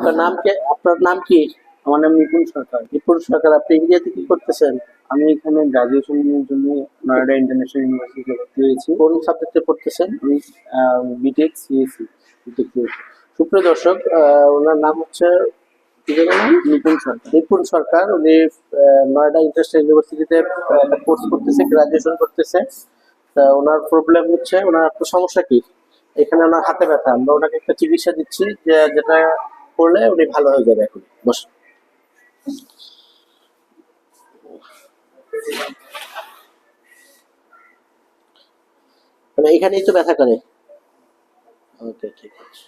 আপনার নাম কি আপনার নাম কি? আমার নাম নিপুণ সরকার। বিপুল সরকার আপনি ইন্ডিয়াতে কি করতেছেন? আমি এখানে গ্রাজুয়েশনের জন্য নয়ডা ইন্টারন্যাশনাল ইউনিভার্সিটিতে ভর্তি হয়েছি। কোন সাবজেক্টে পড়তেছেন? আমি বিটেক সিএসসি সুপ্রিয় দর্শক ওনার নাম হচ্ছে নিপুণ সরকার। নিপুণ সরকার। উনি নয়ডা ইন্টারন্যাশনাল ইউনিভার্সিটিতে কোর্স করতেছে গ্রাজুয়েশন করতেছে। তা ওনার প্রবলেম হচ্ছে ওনার একটা সমস্যা কি? এখানে ওনার হাতে ব্যথা। আমরা ওনাকে একটা চিকিৎসা দিচ্ছি যেটা করলে উনি ভালো হয়ে যাবে এখন। বস। মানে এখানেই তো ব্যথা করে। ওকে, ঠিক আছে।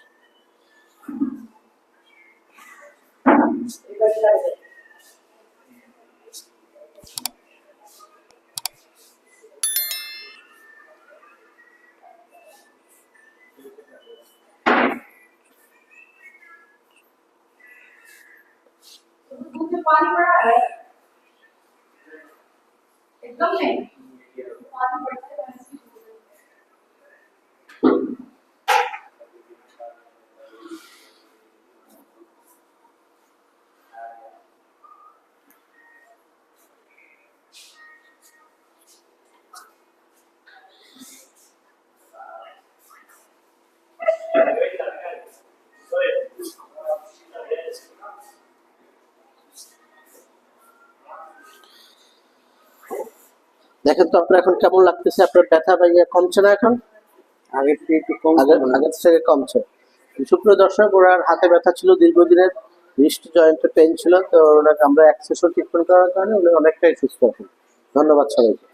पानी पड़ा है एकदम नहीं দেখেন তো আপনার এখন কেমন লাগতেছে? আপনার ব্যথা বা ইয়ে কমছে না এখন? আগের থেকে একটু কম আগের থেকে কমছে। সুপ্রিয় দর্শক ওনার হাতে ব্যথা ছিল দীর্ঘদিনের রিস্ট জয়েন্টে পেন ছিল তো ওনাকে আমরা এক সেশন ট্রিটমেন্ট করার কারণে উনি অনেকটাই সুস্থ এখন। ধন্যবাদ সবাইকে।